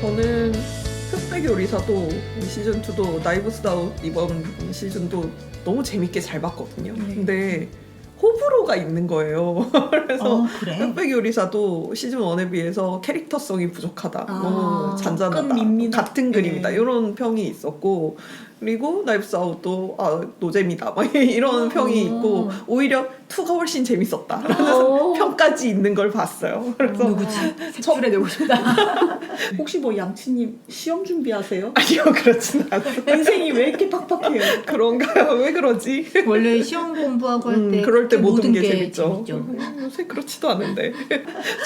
저는 흑백 요리사도 시즌 2도 나이브스 아웃 이번 시즌도 너무 재밌게 잘 봤거든요. 네. 근데 호불호가 있는 거예요. 그래서 어, 그래. 흑백 요리사도 시즌 1에 비해서 캐릭터성이 부족하다. 아, 너무 잔잔하다. 조금 밋밋하- 같은 그림이다. 네. 이런 평이 있었고 그리고 나이브스 아웃도 아, 노잼이다. 막 이런 어. 평이 있고 오히려 2가 훨씬 재밌었다라는 어. 평까지 있는 걸 봤어요. 그래서 누구지? 색출해 내고 싶다. 혹시 뭐 양치님 시험 준비하세요? 아니요 그렇진 않아요. 인생이 왜 이렇게 팍팍해요? 그런가요? 왜 그러지? 원래 시험 공부하고 할 음, 때 그럴 때 모든 게, 게 재밌죠. 음, 요새 그렇지도 않은데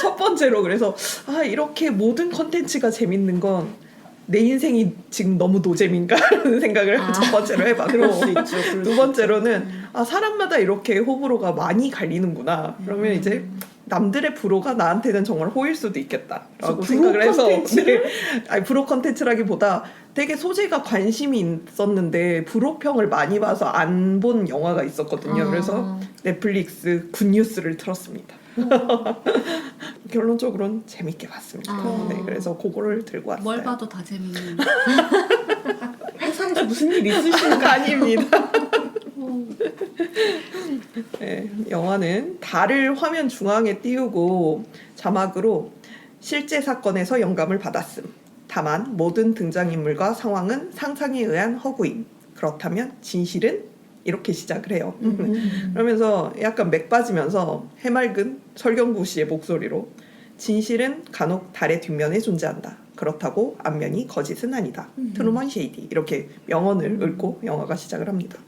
첫 번째로 그래서 아 이렇게 모든 컨텐츠가 재밌는 건 내 인생이 지금 너무 노잼인가라는 생각을 아. 첫 번째로 해봤고 그럴 수 있죠. 그럴 두 수 번째로는 아 사람마다 이렇게 호불호가 많이 갈리는구나. 그러면 음. 이제 남들의 불호가 나한테는 정말 호일 수도 있겠다라고 그래서 생각을 불호 해서 콘텐츠를? 네. 아니 불호 컨텐츠라기보다 되게 소재가 관심이 있었는데 불호평을 많이 봐서 안 본 영화가 있었거든요. 아. 그래서 넷플릭스 굿뉴스를 틀었습니다. 결론적으로는 재밌게 봤습니다. 아. 네, 그래서 그거를 들고 왔어요. 뭘 봐도 다 재밌는. 회사에서 무슨 일 있으신가? 아닙니다. 네, 영화는 달을 화면 중앙에 띄우고 자막으로 실제 사건에서 영감을 받았음. 다만 모든 등장인물과 상황은 상상에 의한 허구임. 그렇다면 진실은 이렇게 시작을 해요. 음. 그러면서 약간 맥 빠지면서 해맑은 설경구 씨의 목소리로 진실은 간혹 달의 뒷면에 존재한다. 그렇다고 앞면이 거짓은 아니다. 트루먼 쉐이디 이렇게 명언을 읊고 영화가 시작을 합니다.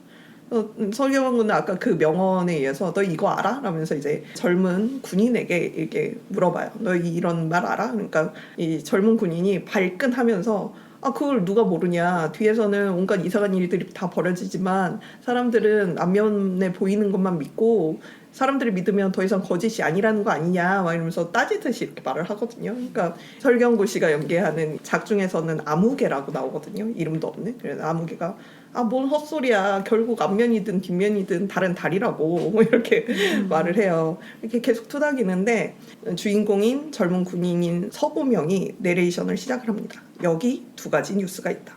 어, 음, 설경구는 아까 그 명언에 의해서 너 이거 알아? 라면서 이제 젊은 군인에게 이렇게 물어봐요. 너 이런 말 알아? 그러니까 이 젊은 군인이 발끈하면서 아 그걸 누가 모르냐. 뒤에서는 온갖 이상한 일들이 다 벌어지지만 사람들은 앞면에 보이는 것만 믿고 사람들이 믿으면 더 이상 거짓이 아니라는 거 아니냐 막 이러면서 따지듯이 이렇게 말을 하거든요. 그러니까 설경구 씨가 연기하는 작 중에서는 아무개라고 나오거든요. 이름도 없는. 그래서 아무개가 아 뭔 헛소리야. 결국 앞면이든 뒷면이든 다른 달이라고 뭐 이렇게 말을 해요. 이렇게 계속 투닥이는데 주인공인 젊은 군인인 서보명이 내레이션을 시작을 합니다. 여기 두 가지 뉴스가 있다.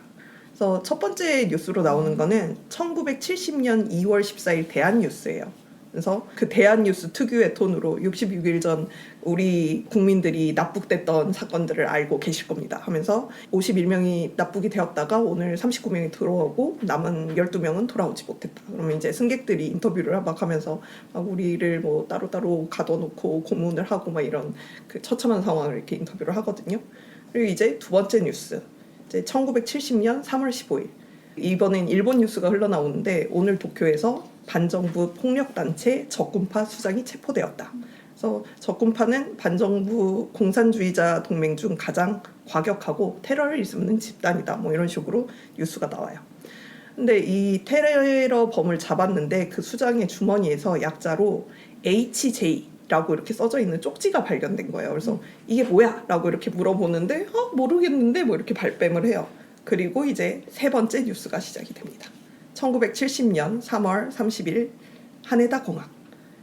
그래서 첫 번째 뉴스로 나오는 거는 1970년 2월 14일 대한 뉴스예요. 그래서 그 대한 뉴스 특유의 톤으로 66일 전 우리 국민들이 납북됐던 사건들을 알고 계실 겁니다. 하면서 51명이 납북이 되었다가 오늘 39명이 들어오고 남은 12명은 돌아오지 못했다. 그러면 이제 승객들이 인터뷰를 막 하면서 막 우리를 뭐 따로따로 가둬놓고 고문을 하고 막 이런 그 처참한 상황을 이렇게 인터뷰를 하거든요. 그리고 이제 두 번째 뉴스. 이제 1970년 3월 15일. 이번엔 일본 뉴스가 흘러나오는데 오늘 도쿄에서 반정부 폭력단체 적군파 수장이 체포되었다. 그래서 적군파는 반정부 공산주의자 동맹 중 가장 과격하고 테러를 일삼는 집단이다. 뭐 이런 식으로 뉴스가 나와요. 근데 이 테러 범을 잡았는데 그 수장의 주머니에서 약자로 HJ라고 이렇게 써져 있는 쪽지가 발견된 거예요. 그래서 이게 뭐야? 라고 이렇게 물어보는데 어 모르겠는데 뭐 이렇게 발뺌을 해요. 그리고 이제 세 번째 뉴스가 시작이 됩니다. 1970년 3월 30일 하네다 공항.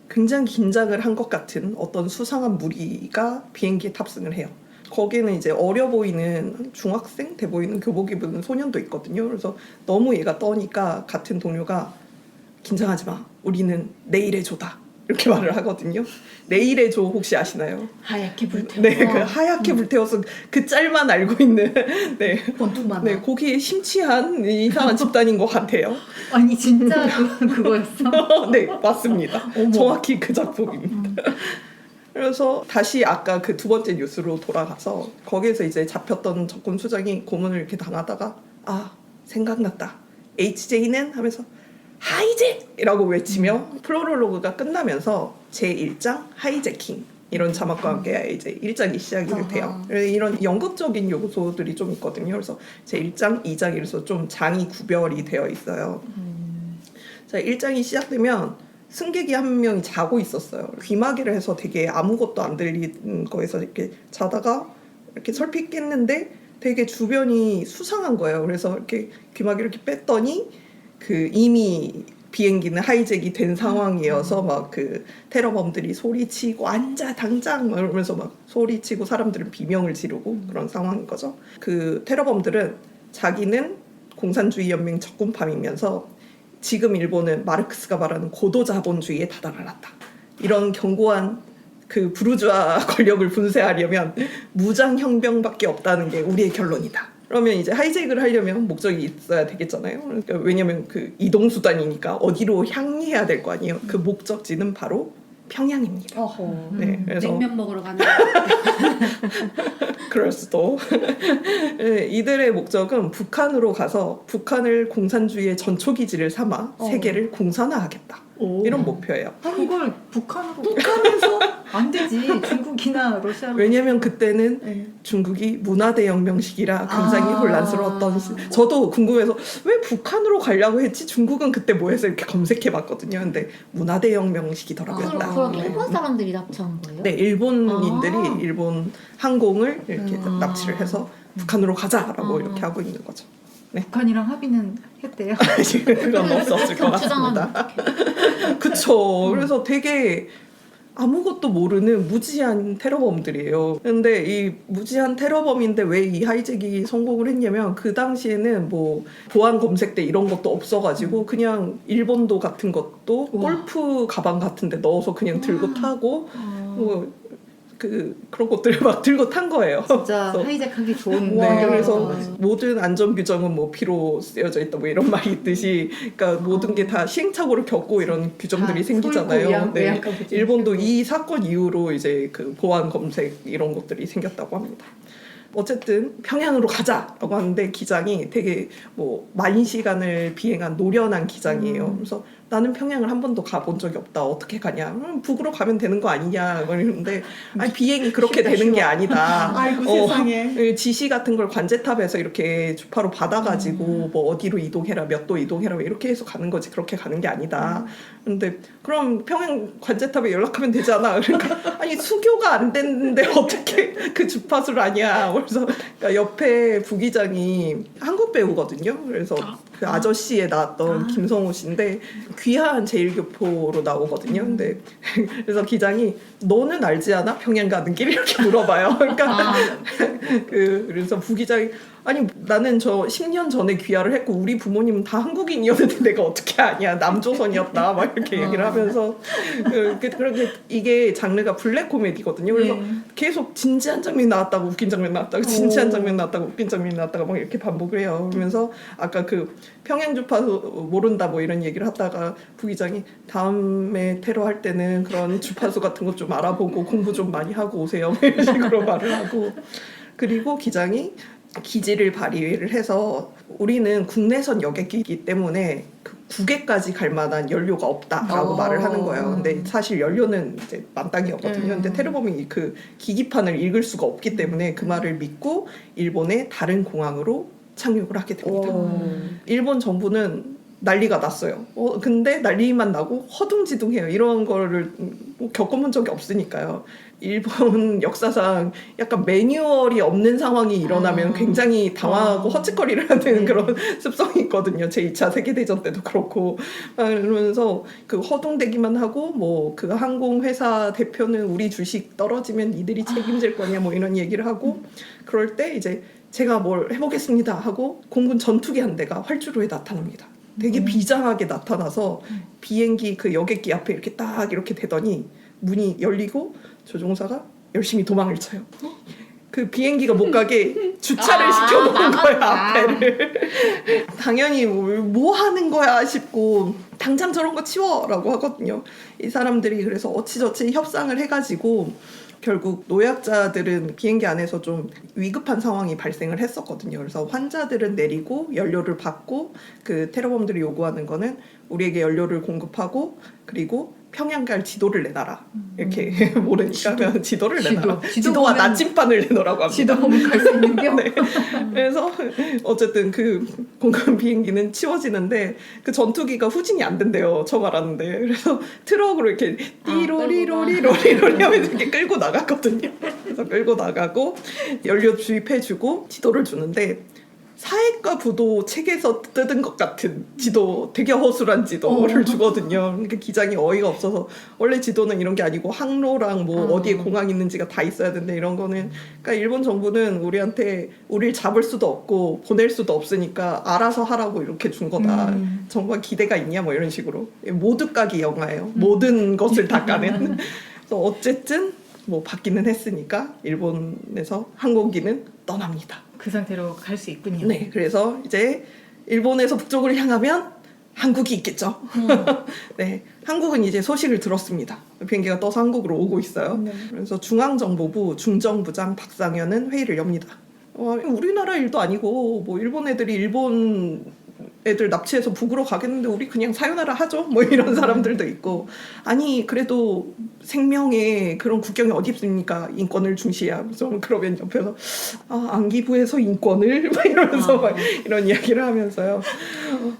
굉장히 긴장을 한 것 같은 어떤 수상한 무리가 비행기에 탑승을 해요. 거기는 이제 어려 보이는 중학생 돼 보이는 교복 입은 소년도 있거든요. 그래서 너무 얘가 떠니까 같은 동료가 긴장하지 마. 우리는 내일의 조다. 이렇게 말을 하거든요. 내일의 조 혹시 아시나요? 하얗게 불태워. 네, 그 하얗게 불태워서 그 짤만 알고 있는 네, 권투만. 네, 거기에 심취한 이상한 집단인 것 같아요. 아니 진짜 그, 그거였어? 네, 맞습니다. 어머. 정확히 그 작품입니다. 그래서 다시 아까 그 두 번째 뉴스로 돌아가서 거기에서 이제 잡혔던 적군 수장이 고문을 이렇게 당하다가 아 생각났다. HJ는 하면서 하이잭이라고 외치며 프로롤로그가 끝나면서 제 1장 하이제킹 이런 자막과 함께 이제 1장이 시작이. 돼요. 그래서 이런 연극적인 요소들이 좀 있거든요. 그래서 제 1장, 2장 이래서 좀 장이 구별이 되어 있어요. 자, 1장이 시작되면 승객이 한 명이 자고 있었어요. 귀마개를 해서 되게 아무것도 안 들리는 거에서 이렇게 자다가 이렇게 설핏 깼는데 되게 주변이 수상한 거예요. 그래서 이렇게 귀마개를 이렇게 뺐더니 그 이미 비행기는 하이잭이 된 상황이어서 막 그 테러범들이 소리치고 앉아 당장 막 이러면서 막 소리치고 사람들은 비명을 지르고 그런 상황인 거죠. 그 테러범들은 자기는 공산주의 연맹 적군함이면서 지금 일본은 마르크스가 말하는 고도 자본주의에 다다랐다. 이런 견고한 그 부르주아 권력을 분쇄하려면 무장 혁명밖에 없다는 게 우리의 결론이다. 그러면 이제 하이잭을 하려면 목적이 있어야 되겠잖아요. 그러니까 왜냐면 그 이동 수단이니까 어디로 향해야 될 거 아니에요. 그 목적지는 바로 평양입니다. 어허. 네, 그래서 냉면 먹으러 가는 그럴 수도. 네, 이들의 목적은 북한으로 가서 북한을 공산주의의 전초기지를 삼아 어. 세계를 공산화하겠다. 오. 이런 목표예요. 그걸 북한으로 북한에서 안 되지 중국이나 러시아로 왜냐면 그때는 네. 중국이 문화 대혁명 시기라 굉장히 아. 혼란스러웠던 시. 저도 궁금해서 왜 북한으로 가려고 했지? 중국은 그때 뭐 해서 이렇게 검색해 봤거든요. 근데 문화 대혁명 시기더라고요. 그럼, 딱. 그럼 네. 일본 사람들이 납치한 거예요? 네, 일본인들이 아. 일본 항공을 이렇게 아. 납치를 해서 북한으로 가자라고 아. 이렇게 하고 있는 거죠. 북한이랑 합의는 했대요. 그건 없었을 것 같습니다. 그쵸. 그래서 되게 아무것도 모르는 무지한 테러범들이에요. 근데 이 무지한 테러범인데 왜 이 하이잭이 성공을 했냐면 그 당시에는 뭐 보안 검색대 이런 것도 없어가지고 그냥 일본도 같은 것도 우와. 골프 가방 같은데 넣어서 그냥 들고 아. 타고 뭐 그 그런 것들을 막 들고 탄 거예요. 진짜 그래서 하이잭하기 좋은 네, 그래서 거지. 모든 안전 규정은 뭐 피로 쓰여져 있다 뭐 이런 말이 있듯이, 그러니까 모든 게 다 시행착오를 겪고 이런 규정들이 생기잖아요. 네. 일본도 이 사건 이후로 이제 그 보안 검색 이런 것들이 생겼다고 합니다. 어쨌든 평양으로 가자라고 하는데 기장이 되게 뭐만 시간을 비행한 노련한 기장이에요. 음. 그래서 나는 평양을 한 번도 가본 적이 없다. 어떻게 가냐? 음, 북으로 가면 되는 거 아니냐? 뭐 이러는데 아니 비행이 그렇게 쉽다, 되는 게 쉬워. 아니다. 아이고 어, 세상에. 그 지시 같은 걸 관제탑에서 이렇게 주파로 받아가지고 음. 뭐 어디로 이동해라 몇 도 이동해라 뭐 이렇게 해서 가는 거지 그렇게 가는 게 아니다. 음. 근데 그럼 평양 관제탑에 연락하면 되잖아. 그러니까 아니 수교가 안 됐는데 어떻게 그 주파수를 아냐. 그래서 그러니까 옆에 부기장이 한국 배우거든요. 그래서 그 아저씨에 나왔던 아. 김성호 씨인데 귀한 제일교포로 나오거든요. 근데 그래서 기장이 너는 알지 않아? 평양 가는 길 이렇게 물어봐요. 그러니까 아, 그 그래서 부기장이 아니 나는 저 10년 전에 귀화를 했고 우리 부모님은 다 한국인이었는데 내가 어떻게 아냐. 남조선이었다. 막 이렇게 얘기를 하면서 그, 그, 그렇게 이게 장르가 블랙 코미디거든요. 그래서 예. 계속 진지한 장면 나왔다고 웃긴 장면 나왔다고 진지한 오. 장면 나왔다고 웃긴 장면 나왔다가 막 이렇게 반복을 해요. 그러면서 아까 그 평양 주파수 모른다 뭐 이런 얘기를 하다가 부기장이 다음에 테러 할 때는 그런 주파수 같은 것 좀 알아보고 공부 좀 많이 하고 오세요. 뭐 이런 식으로 말을 하고. 그리고 기장이 기지를 발휘를 해서 우리는 국내선 여객기이기 때문에 그 국외까지 갈 만한 연료가 없다라고 어. 말을 하는 거예요. 근데 사실 연료는 이제 만땅이었거든요. 근데 음. 테러범이 그 기기판을 읽을 수가 없기 때문에 그 말을 믿고 일본의 다른 공항으로 착륙을 하게 됩니다. 오. 일본 정부는 난리가 났어요. 어, 근데 난리만 나고 허둥지둥해요. 이런 거를 뭐 겪어본 적이 없으니까요. 일본 역사상 약간 매뉴얼이 없는 상황이 일어나면 아. 굉장히 당황하고 아. 헛짓거리를 하는 네. 그런 습성이 있거든요. 제 2차 세계대전 때도 그렇고. 아, 이러면서 그 허둥대기만 하고 뭐 그 항공회사 대표는 우리 주식 떨어지면 이들이 책임질 거냐 뭐 이런 얘기를 하고 그럴 때 이제 제가 뭘 해보겠습니다 하고 공군 전투기 한 대가 활주로에 나타납니다. 되게 음. 비장하게 나타나서 비행기 그 여객기 앞에 이렇게 딱 이렇게 되더니 문이 열리고 조종사가 열심히 도망을 쳐요. 그 비행기가 못 가게 주차를 아, 시켜놓은 거야. 앞에를. 당연히 뭐, 뭐 하는 거야 싶고 당장 저런 거 치워라고 하거든요. 이 사람들이 그래서 어찌저찌 협상을 해가지고 결국 노약자들은 비행기 안에서 좀 위급한 상황이 발생을 했었거든요. 그래서 환자들은 내리고 연료를 받고 그 테러범들이 요구하는 거는 우리에게 연료를 공급하고 그리고 평양 갈 지도를 내놔라. 이렇게 모르니까 그냥 지도를 지도. 내놔라. 지도 지도 와 보면- 나침반을 내놓으라고 합니다. 지도 보면 갈수 있는데요. 네. 그래서 어쨌든 그 공간 비행기는 치워지는데 그 전투기가 후진이 안 된대요. 처음 알았는데. 그래서 트럭으로 이렇게 띠로리로리로리로리 하면서 이렇게 끌고 나갔거든요. 그래서 끌고 나가고 연료 주입해주고 지도를 주는데 사회과 부도 책에서 뜯은 것 같은 지도 되게 허술한 지도를 어. 주거든요. 그러니까 기장이 어이가 없어서 원래 지도는 이런 게 아니고 항로랑 뭐 어. 어디에 공항 있는지가 다 있어야 되는데 이런 거는 그러니까 일본 정부는 우리한테 우리를 잡을 수도 없고 보낼 수도 없으니까 알아서 하라고 이렇게 준 거다. 음. 정부가 기대가 있냐 뭐 이런 식으로 모두 까기 영화예요. 모든 것을 다 까는. 그래서 어쨌든 뭐 받기는 했으니까 일본에서 항공기는 떠납니다. 그 상태로 갈 수 있군요. 네, 그래서 이제 일본에서 북쪽으로 향하면 한국이 있겠죠. 음. 네, 한국은 이제 소식을 들었습니다. 비행기가 떠서 한국으로 오고 있어요. 네. 그래서 중앙정보부 중정부장 박상현은 회의를 엽니다. 어, 우리나라 일도 아니고 뭐 일본 애들이 일본 애들 납치해서 북으로 가겠는데 우리 그냥 사유나라 하죠. 뭐 이런 사람들도 있고 아니 그래도 생명에 그런 국경이 어디 있습니까? 인권을 중시하면서 그러면 옆에서 아 안기부에서 인권을 막 이러면서 아. 막 이런 이야기를 하면서요.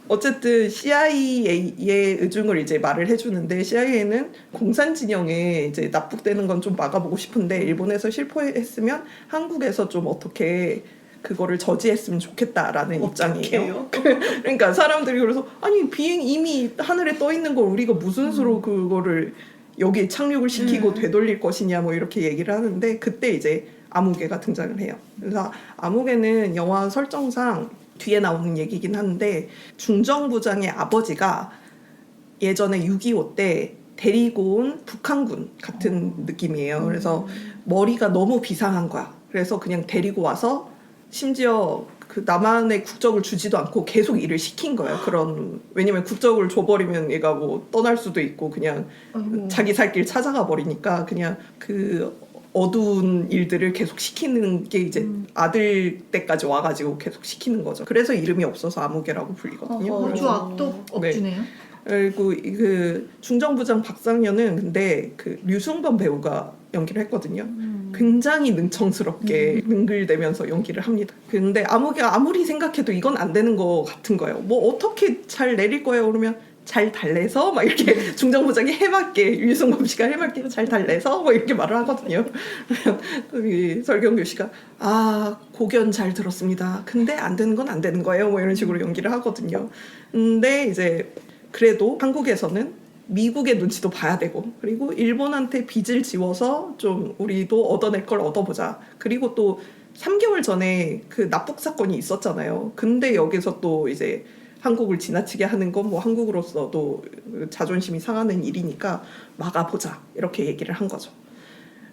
어쨌든 CIA의 의중을 이제 말을 해주는데 CIA는 공산 진영에 이제 납북되는 건 좀 막아보고 싶은데 일본에서 실패했으면 한국에서 좀 어떻게 그거를 저지했으면 좋겠다라는 입장이에요. 그러니까 사람들이 그래서 아니 비행 이미 하늘에 떠 있는 걸 우리가 무슨 수로 그거를 여기 착륙을 시키고 음. 되돌릴 것이냐 뭐 이렇게 얘기를 하는데 그때 이제 아무개가 등장을 해요. 그래서 아무개는 영화 설정상 뒤에 나오는 얘기긴 한데 중정부장의 아버지가 예전에 6.25 때 데리고 온 북한군 같은 느낌이에요. 그래서 머리가 너무 비상한 거야. 그래서 그냥 데리고 와서 심지어 그 남한의 국적을 주지도 않고 계속 일을 시킨 거예요. 그런 왜냐면 국적을 줘버리면 얘가 뭐 떠날 수도 있고 그냥 아이고. 자기 살 길 찾아가 버리니까 그냥 그 어두운 일들을 계속 시키는 게 이제 음. 아들 때까지 와가지고 계속 시키는 거죠. 그래서 이름이 없어서 아무개라고 불리거든요. 그래서 어주 악독 네. 억주네요. 그리고 이 그 중정부장 박상현은 근데 그 류승범 배우가 연기를 했거든요. 음. 굉장히 능청스럽게 능글대면서 연기를 합니다. 근데 아무개가 아무리 생각해도 이건 안 되는 거 같은 거예요. 뭐 어떻게 잘 내릴 거예요? 그러면 잘 달래서 막 이렇게 중정부장이 해맑게 유승범 씨가 해맑게 잘 달래서 뭐 이렇게 말을 하거든요. 그러면 설경규 씨가 아 고견 잘 들었습니다. 근데 안 되는 건 안 되는 거예요. 뭐 이런 식으로 연기를 하거든요. 근데 이제 그래도 한국에서는 미국의 눈치도 봐야 되고 그리고 일본한테 빚을 지워서 좀 우리도 얻어낼 걸 얻어보자. 그리고 또 3개월 전에 그 납북 사건이 있었잖아요. 근데 여기서 또 이제 한국을 지나치게 하는 건 뭐 한국으로서도 자존심이 상하는 일이니까 막아보자 이렇게 얘기를 한 거죠.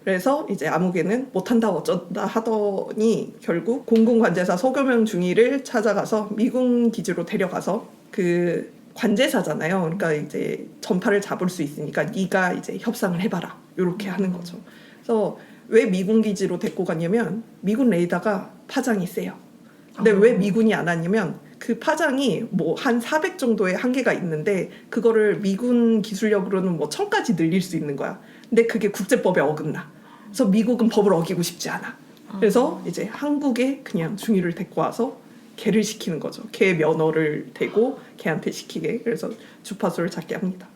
그래서 이제 아무개는 못한다 어쩐다 하더니 결국 공군관제사 소교명 중위를 찾아가서 미군 기지로 데려가서 그 관제사잖아요. 그러니까 이제 전파를 잡을 수 있으니까 네가 이제 협상을 해봐라 이렇게 하는 거죠. 그래서 왜 미군 기지로 데리고 갔냐면 미군 레이더가 파장이 세요. 근데 아. 왜 미군이 안 왔냐면 그 파장이 뭐 한 400 정도의 한계가 있는데 그거를 미군 기술력으로는 뭐 1000까지 늘릴 수 있는 거야. 근데 그게 국제법에 어긋나. 그래서 미국은 법을 어기고 싶지 않아. 그래서 이제 한국에 그냥 중위를 데리고 와서 개를 시키는 거죠. 개 면허를 대고 개한테 시키게. 그래서 주파수를 잡게 합니다.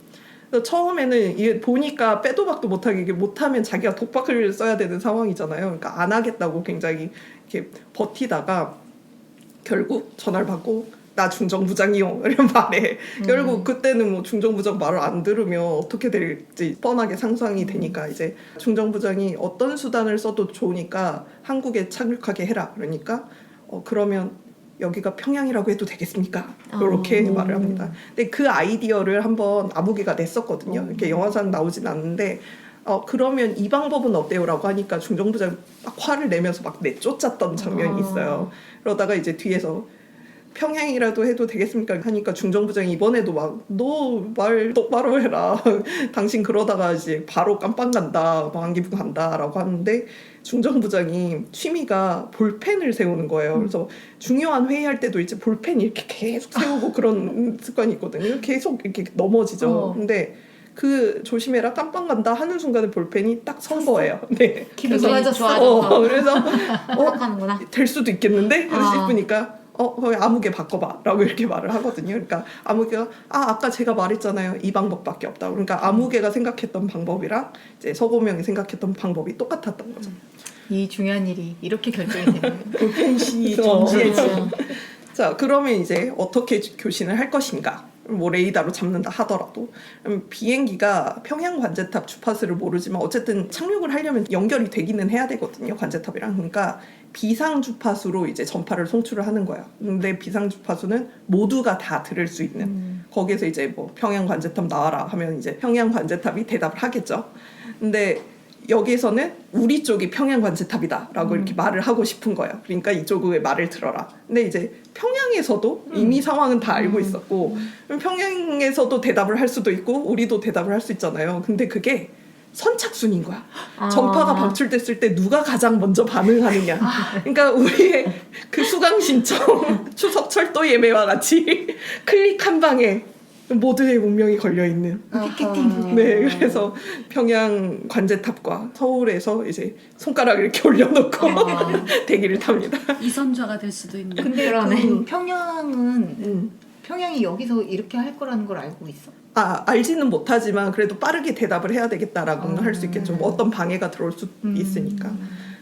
처음에는 이게 보니까 빼도 박도 못하게 이게 못하면 자기가 독박을 써야 되는 상황이잖아요. 그러니까 안 하겠다고 굉장히 이렇게 버티다가 결국 전화를 받고 나 중정부장이요 이런 말에 결국 그때는 뭐 중정부장 말을 안 들으면 어떻게 될지 뻔하게 상상이 되니까 이제 중정부장이 어떤 수단을 써도 좋으니까 한국에 착륙하게 해라 그러니까 어 그러면 여기가 평양이라고 해도 되겠습니까? 이렇게 아. 말을 합니다. 근데 그 아이디어를 한번 아무개가 냈었거든요. 이렇게 영화상 나오진 않는데 어 그러면 이 방법은 어때요라고 하니까 중정부장 막 화를 내면서 막 내쫓았던 장면이 아. 있어요. 그러다가 이제 뒤에서 평양이라도 해도 되겠습니까? 하니까 중정부장이 이번에도 막 너 말 똑바로 해라. 당신 그러다가 이제 바로 깜빵 간다. 방기부 간다라고 하는데 중정부장이 취미가 볼펜을 세우는 거예요. 그래서 중요한 회의할 때도 이제 볼펜 이렇게 계속 세우고 그런 습관이 있거든요. 계속 이렇게 넘어지죠. 어. 근데 그 조심해라 깜빵 간다 하는 순간에 볼펜이 딱 선 거예요. 네. 기분 그래서- 좋아졌어. 어, 그래서 어. 될 수도 있겠는데 아. 싶으니까 어, 거기 아무개 바꿔봐 라고 이렇게 말을 하거든요. 그러니까 아무개가 아 아까 제가 말했잖아요. 이 방법밖에 없다. 그러니까 아무개가 생각했던 방법이랑 이제 서고명이 생각했던 방법이 똑같았던 거죠. 이 중요한 일이 이렇게 결정이 되는 볼펜시 어. 정지해지. 자 그러면 이제 어떻게 교신을 할 것인가? 뭐 레이더로 잡는다 하더라도 그럼 비행기가 평양 관제탑 주파수를 모르지만 어쨌든 착륙을 하려면 연결이 되기는 해야 되거든요 관제탑이랑 그러니까 비상 주파수로 이제 전파를 송출을 하는 거야. 근데 비상 주파수는 모두가 다 들을 수 있는 음. 거기에서 이제 뭐 평양 관제탑 나와라 하면 이제 평양 관제탑이 대답을 하겠죠. 근데 여기서는 우리 쪽이 평양 관제탑이다라고 이렇게 말을 하고 싶은 거예요. 그러니까 이쪽의 말을 들어라. 근데 이제 평양에서도 이미 상황은 다 알고 있었고 그럼 평양에서도 대답을 할 수도 있고 우리도 대답을 할 수 있잖아요. 근데 그게 선착순인 거야. 아. 전파가 방출됐을 때 누가 가장 먼저 반응하느냐. 그러니까 우리의 그 수강 신청, 추석 철도 예매와 같이 클릭 한 방에 모두의 운명이 걸려 있는. 네, 그래서 평양 관제탑과 서울에서 이제 손가락을 이렇게 올려놓고 아. 대기를 탑니다. 이선좌가 될 수도 있는. 근데 그러네. 그 평양은 음. 평양이 여기서 이렇게 할 거라는 걸 알고 있어? 아 알지는 못하지만 그래도 빠르게 대답을 해야 되겠다라고는 아. 할 수 있겠죠. 뭐 어떤 방해가 들어올 수 음. 있으니까.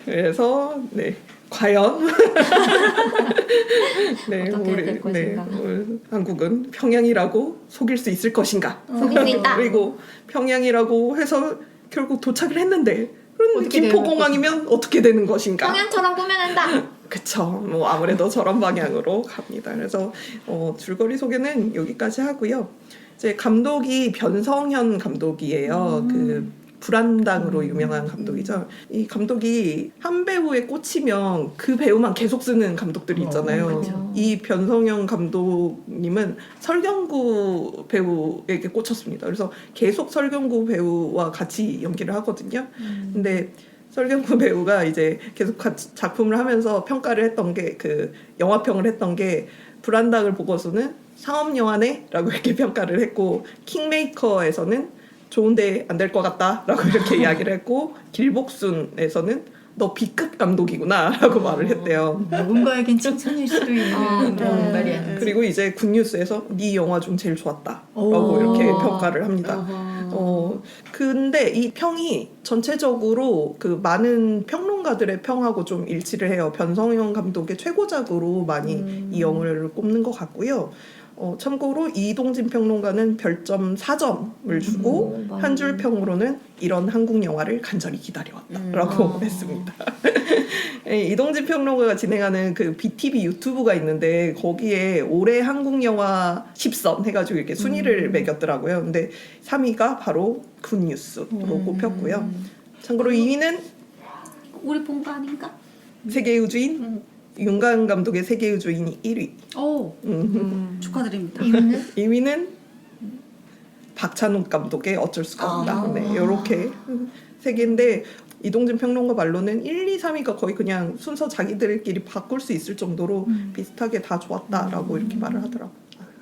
그래서 네 과연 네 어떻게 될 것인가. 우리 한국은 평양이라고 속일 수 있을 것인가? 속일 수 있다. 그리고 평양이라고 해서 결국 도착을 했는데 어떻게 되는 김포공항이면 어떻게 되는 것인가? 평양처럼 꾸며낸다. 그쵸. 뭐 아무래도 저런 방향으로 갑니다. 그래서 어, 줄거리 소개는 여기까지 하고요. 이제 감독이 변성현 감독이에요. 음. 그 불안당으로 유명한 감독이죠. 이 감독이 한 배우에 꽂히면 그 배우만 계속 쓰는 감독들이 있잖아요. 어. 이 변성현 감독님은 설경구 배우에게 꽂혔습니다. 그래서 계속 설경구 배우와 같이 연기를 하거든요. 근데 설경구 배우가 이제 계속 같이 작품을 하면서 평가를 했던 게 그 영화평을 했던 게 불안당을 보고서는 상업 영화네라고 이렇게 평가를 했고 킹메이커에서는 좋은데 안 될 것 같다라고 이렇게 이야기를 했고 길복순에서는 너 B급 감독이구나라고 말을 했대요. 누군가에겐 칭찬일 수도 있는 아, 그런 네. 말이 아니지. 그리고 이제 굿뉴스에서 네 영화 중 제일 좋았다라고 오. 이렇게 평가를 합니다. 어허. 어, 근데 이 평이 전체적으로 그 많은 평론가들의 평하고 좀 일치를 해요. 변성현 감독의 최고작으로 많이 음. 이 영화를 꼽는 것 같고요. 어, 참고로 이동진 평론가는 별점 4점을 주고 오, 많이. 한줄 평으로는 이런 한국 영화를 간절히 기다려왔다라고 음. 했습니다. 예, 이동진 평론가가 진행하는 그 BTV 유튜브가 있는데 거기에 올해 한국 영화 10선 해가지고 이렇게 순위를 음. 매겼더라고요. 근데 3위가 바로 굿뉴스로 음. 꼽혔고요. 참고로 2위는 우리 본 거 아닌가? 세계의 주인 윤가은 감독의 세계의 주인이 1위. 오 음. 축하드립니다. 이유는 2위는 박찬욱 감독의 어쩔 수가 없다. 아. 네, 이렇게 세 개인데 이동진 평론가 말로는 1, 2, 3위가 거의 그냥 순서 자기들끼리 바꿀 수 있을 정도로 음. 비슷하게 다 좋았다라고 이렇게 말을 하더라고.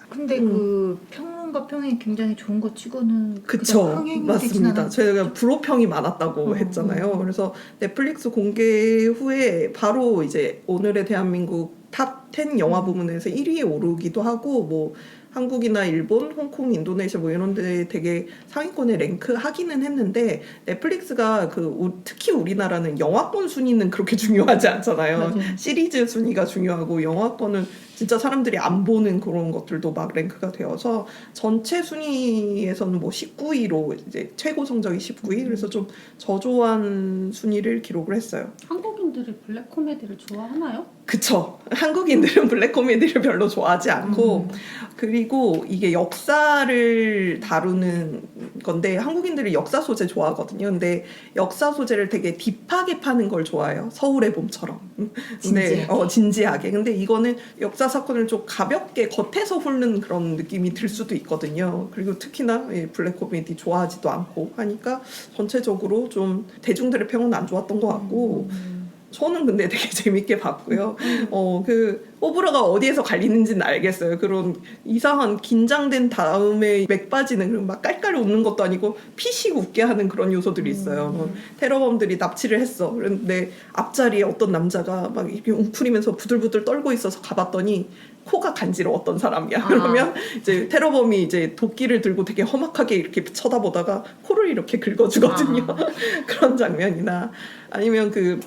근데 음. 그 평론가 평이 굉장히 좋은 거 치고는 그쵸 맞습니다. 제가 불호평이 많았다고 음, 했잖아요. 음. 그래서 넷플릭스 공개 후에 바로 이제 오늘의 대한민국 탑 10 영화 부문에서 1위에 오르기도 하고 뭐 한국이나 일본, 홍콩, 인도네시아 뭐 이런 데 되게 상위권에 랭크 하기는 했는데 넷플릭스가 그 우- 특히 우리나라는 영화권 순위는 그렇게 중요하지 않잖아요. 맞아요. 시리즈 순위가 중요하고 영화권은 진짜 사람들이 안 보는 그런 것들도 막 랭크가 되어서 전체 순위에서는 뭐 19위로 이제 최고 성적이 19위 그래서 좀 저조한 순위를 기록을 했어요. 한국인들이 블랙 코미디를 좋아하나요? 그쵸. 한국인들은 블랙 코미디를 별로 좋아하지 않고 음. 그리고 이게 역사를 다루는 건데 한국인들이 역사 소재 좋아하거든요. 근데 역사 소재를 되게 딥하게 파는 걸 좋아해요. 서울의 봄처럼. 진지하게. 네, 어, 진지하게. 근데 이거는 역사 사건을 좀 가볍게 겉에서 훑는 그런 느낌이 들 수도 있거든요. 그리고 특히나 이 블랙 코미디 좋아하지도 않고 하니까 전체적으로 좀 대중들의 평은 안 좋았던 것 같고 음. 저는 근데 되게 재밌게 봤고요. 어, 그, 오브라가 어디에서 갈리는지는 알겠어요. 그런 이상한 긴장된 다음에 맥 빠지는, 그런 막 깔깔 웃는 것도 아니고 피식 웃게 하는 그런 요소들이 있어요. 뭐 테러범들이 납치를 했어. 그런데 앞자리에 어떤 남자가 막 이렇게 웅크리면서 부들부들 떨고 있어서 가봤더니 코가 간지러웠던 사람이야. 아. 그러면 이제 테러범이 이제 도끼를 들고 되게 험악하게 이렇게 쳐다보다가 코를 이렇게 긁어주거든요. 아. 그런 장면이나 아니면 그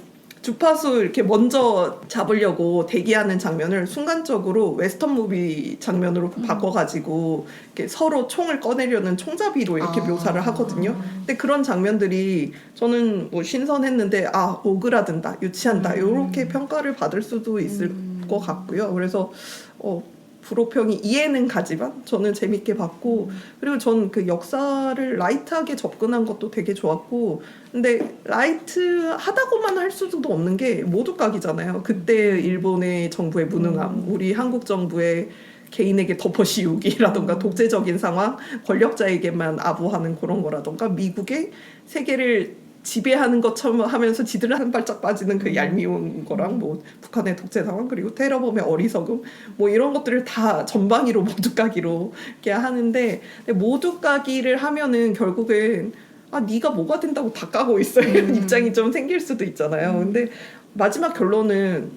주파수 이렇게 먼저 잡으려고 대기하는 장면을 순간적으로 웨스턴 무비 장면으로 바꿔가지고 이렇게 서로 총을 꺼내려는 총잡이로 이렇게 아. 묘사를 하거든요. 근데 그런 장면들이 저는 뭐 신선했는데 아 오그라든다, 유치한다 음. 이렇게 평가를 받을 수도 있을 것 같고요. 그래서 어. 불호평이 이해는 가지만 저는 재밌게 봤고 그리고 전 그 역사를 라이트하게 접근한 것도 되게 좋았고 근데 라이트하다고만 할 수도 없는 게 모두각이잖아요. 그때 일본의 정부의 무능함, 우리 한국 정부의 개인에게 덮어씌우기라던가 독재적인 상황, 권력자에게만 아부하는 그런 거라던가 미국의 세계를 지배하는 것처럼 하면서 지들 한 발짝 빠지는 그 얄미운 거랑 뭐 북한의 독재 상황 그리고 테러범의 어리석음 뭐 이런 것들을 다 전방위로 모두 까기로 이렇게 하는데 근데 모두 까기를 하면은 결국엔 아 네가 뭐가 된다고 다 까고 있어 이런 입장이 좀 생길 수도 있잖아요. 근데 마지막 결론은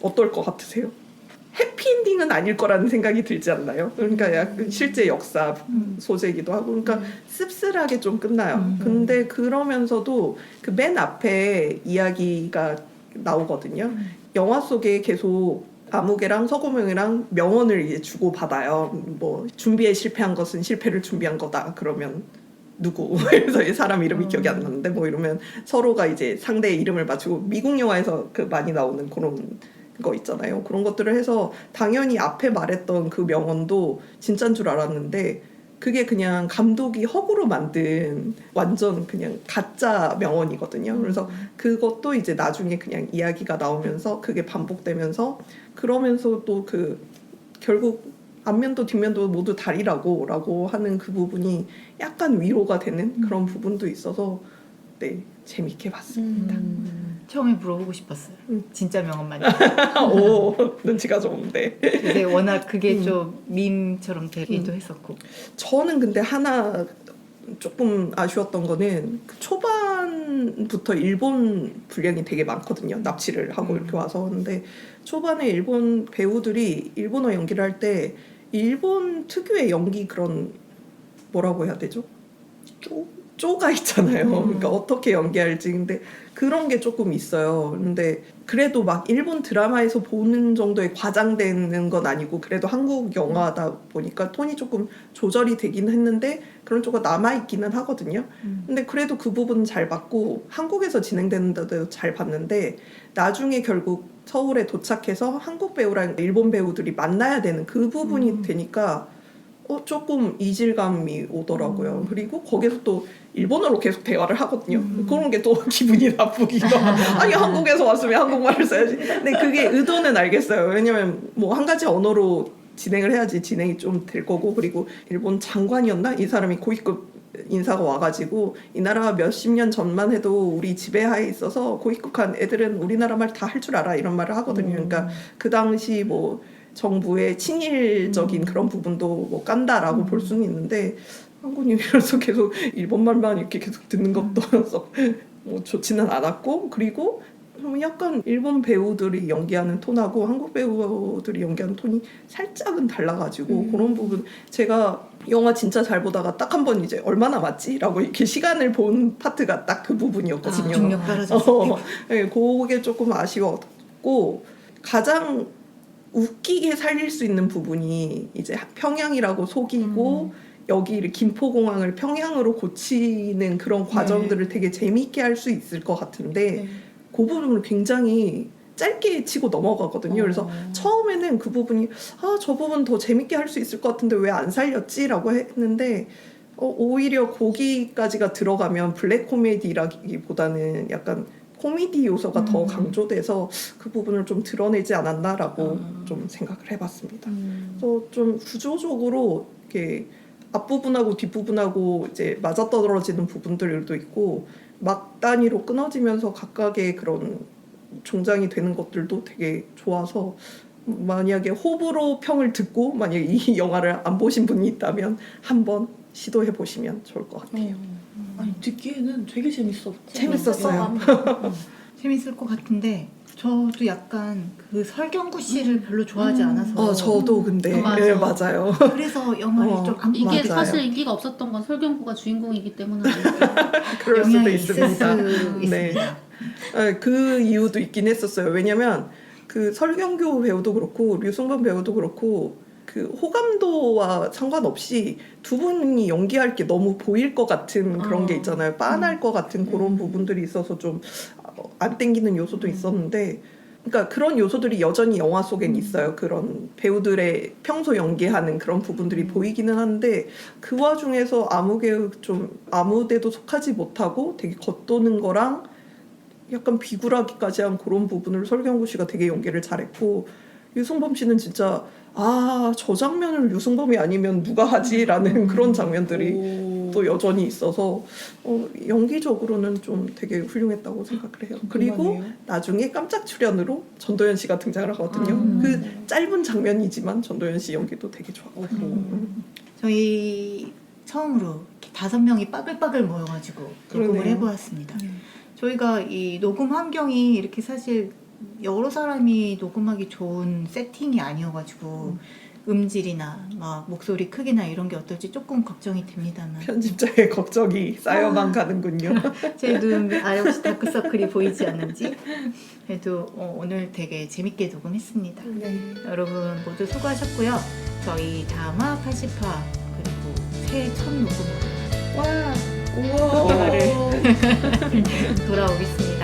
어떨 것 같으세요? 해피엔딩은 아닐 거라는 생각이 들지 않나요? 그러니까 약간 실제 역사 소재이기도 하고 그러니까 씁쓸하게 좀 끝나요. 음. 근데 그러면서도 그 맨 앞에 이야기가 나오거든요. 영화 속에 계속 아무개랑 서구명이랑 명언을 이제 주고 받아요. 뭐 준비에 실패한 것은 실패를 준비한 거다. 그러면 누구? 그래서 이 사람 이름이 기억이 안 나는데 뭐 이러면 서로가 이제 상대의 이름을 맞추고 미국 영화에서 그 많이 나오는 그런 거 있잖아요. 그런 것들을 해서 당연히 앞에 말했던 그 명언도 진짜인 줄 알았는데 그게 그냥 감독이 허구로 만든 완전 그냥 가짜 명언이거든요. 그래서 그것도 이제 나중에 그냥 이야기가 나오면서 그게 반복되면서 그러면서 또 그 결국 앞면도 뒷면도 모두 다리라고 라고 하는 그 부분이 약간 위로가 되는 그런 부분도 있어서 네 재밌게 봤습니다. 음, 처음에 물어보고 싶었어요. 음. 진짜 명언 맞냐? 오 눈치가 좋은데 근데 워낙 그게 음. 좀 밈처럼 되기도 했었고. 저는 근데 하나 조금 아쉬웠던 거는 그 초반부터 일본 분량이 되게 많거든요. 납치를 하고 음. 이렇게 와서 근데 초반에 일본 배우들이 일본어 연기를 할 때 일본 특유의 연기 그런 뭐라고 해야 되죠? 쪼 쪼가 있잖아요. 음. 그러니까 어떻게 연기할지 근데 그런 게 조금 있어요. 근데 그래도 막 일본 드라마에서 보는 정도의 과장되는 건 아니고 그래도 한국 영화다 보니까 톤이 조금 조절이 되긴 했는데 그런 쪽가 남아 있기는 하거든요. 음. 근데 그래도 그 부분은 잘 봤고 한국에서 진행되는 데도 잘 봤는데 나중에 결국 서울에 도착해서 한국 배우랑 일본 배우들이 만나야 되는 그 부분이 음. 되니까 어 조금 이질감이 오더라고요. 그리고 거기서 또 일본어로 계속 대화를 하거든요. 음. 그런 게 또 기분이 나쁘기도 하고 아니 한국에서 왔으면 한국말을 써야지. 근데 그게 의도는 알겠어요. 왜냐면 뭐 한 가지 언어로 진행을 해야지 진행이 좀 될 거고 그리고 일본 장관이었나 이 사람이 고위급 인사가 와가지고 이 나라가 몇십 년 전만 해도 우리 지배하에 있어서 고위급한 애들은 우리나라 말 다 할 줄 알아 이런 말을 하거든요. 그러니까 그 당시 뭐 정부의 친일적인 그런 부분도 뭐 깐다라고 볼 수는 있는데 한국인이라서 계속 일본 말만 이렇게 계속 듣는 것도 썩 뭐 좋지는 않았고 그리고 약간 일본 배우들이 연기하는 톤하고 한국 배우들이 연기하는 톤이 살짝은 달라가지고 그런 부분 제가 영화 진짜 잘 보다가 딱 한 번 이제 얼마나 맞지라고 이렇게 시간을 본 파트가 딱 그 부분이었거든요. 중력 떨어졌어. 어, 네, 그게 조금 아쉬웠고 가장 웃기게 살릴 수 있는 부분이 이제 평양이라고 속이고 여기를 김포공항을 평양으로 고치는 그런 과정들을 되게 재미있게 할 수 있을 것 같은데 네. 그 부분을 굉장히 짧게 치고 넘어가거든요. 그래서 처음에는 그 부분이 아 저 부분 더 재밌게 할 수 있을 것 같은데 왜 안 살렸지라고 했는데 어, 오히려 거기까지가 들어가면 블랙 코미디라기보다는 약간 코미디 요소가 더 음. 강조돼서 그 부분을 좀 드러내지 않았나라고 아. 좀 생각을 해봤습니다. 음. 그래서 좀 구조적으로 이렇게 앞부분하고 뒷부분하고 이제 맞아떨어지는 부분들도 있고 막 단위로 끊어지면서 각각의 그런 종장이 되는 것들도 되게 좋아서 만약에 호불호 평을 듣고 만약에 이 영화를 안 보신 분이 있다면 한번 시도해 보시면 좋을 것 같아요. 아니 듣기에는 되게 재밌었. 재밌었어요. 재밌을 것 같은데 저도 약간 그 설경구 씨를 별로 좋아하지 음. 않아서 어 저도 근데 어, 맞아. 네, 맞아요. 그래서 영화를 어, 좀안 이게 맞아요. 사실 인기가 없었던 건 설경구가 주인공이기 때문 아닐까요? 그럴 수도 영향이 있을 수 있습니다. 있습니다. 네. 아, 그 이유도 있긴 했었어요. 왜냐면 그 설경규 배우도 그렇고 류승범 배우도 그렇고 그 호감도와 상관없이 두 분이 연기할 게 너무 보일 것 같은 그런 어. 게 있잖아요. 빤할 것 같은 그런 음. 부분들이 있어서 좀 안 땡기는 요소도 있었는데 그러니까 그런 요소들이 여전히 영화 속엔 있어요. 그런 배우들의 평소 연기하는 그런 부분들이 보이기는 한데 그 와중에서 아무개 좀 아무데도 속하지 못하고 되게 겉도는 거랑 약간 비굴하기까지 한 그런 부분을 설경구 씨가 되게 연기를 잘했고 유승범 씨는 진짜 아 저 장면을 유승범이 아니면 누가 하지라는 그런 장면들이 또 여전히 있어서 어, 연기적으로는 좀 되게 훌륭했다고 생각을 해요. 그리고 나중에 깜짝 출연으로 전도연 씨가 등장을 하거든요. 음. 그 짧은 장면이지만 전도연 씨 연기도 되게 좋았고. 음. 저희 처음으로 이렇게 다섯 명이 빠글빠글 모여가지고 녹음을 그러네요. 해보았습니다. 저희가 이 녹음 환경이 이렇게 사실 여러 사람이 녹음하기 좋은 세팅이 아니어가지고 음질이나 막 목소리 크기나 이런 게 어떨지 조금 걱정이 됩니다만 편집자의 걱정이 쌓여만 아. 가는군요. 제눈 아래 혹시 다크서클이 보이지 않는지 그래도 어, 오늘 되게 재밌게 녹음했습니다. 네. 여러분 모두 수고하셨고요. 저희 다마 80화 그리고 새해 첫 녹음으로 와, 우와. 돌아오겠습니다.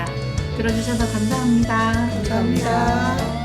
들어주셔서 감사합니다. 감사합니다.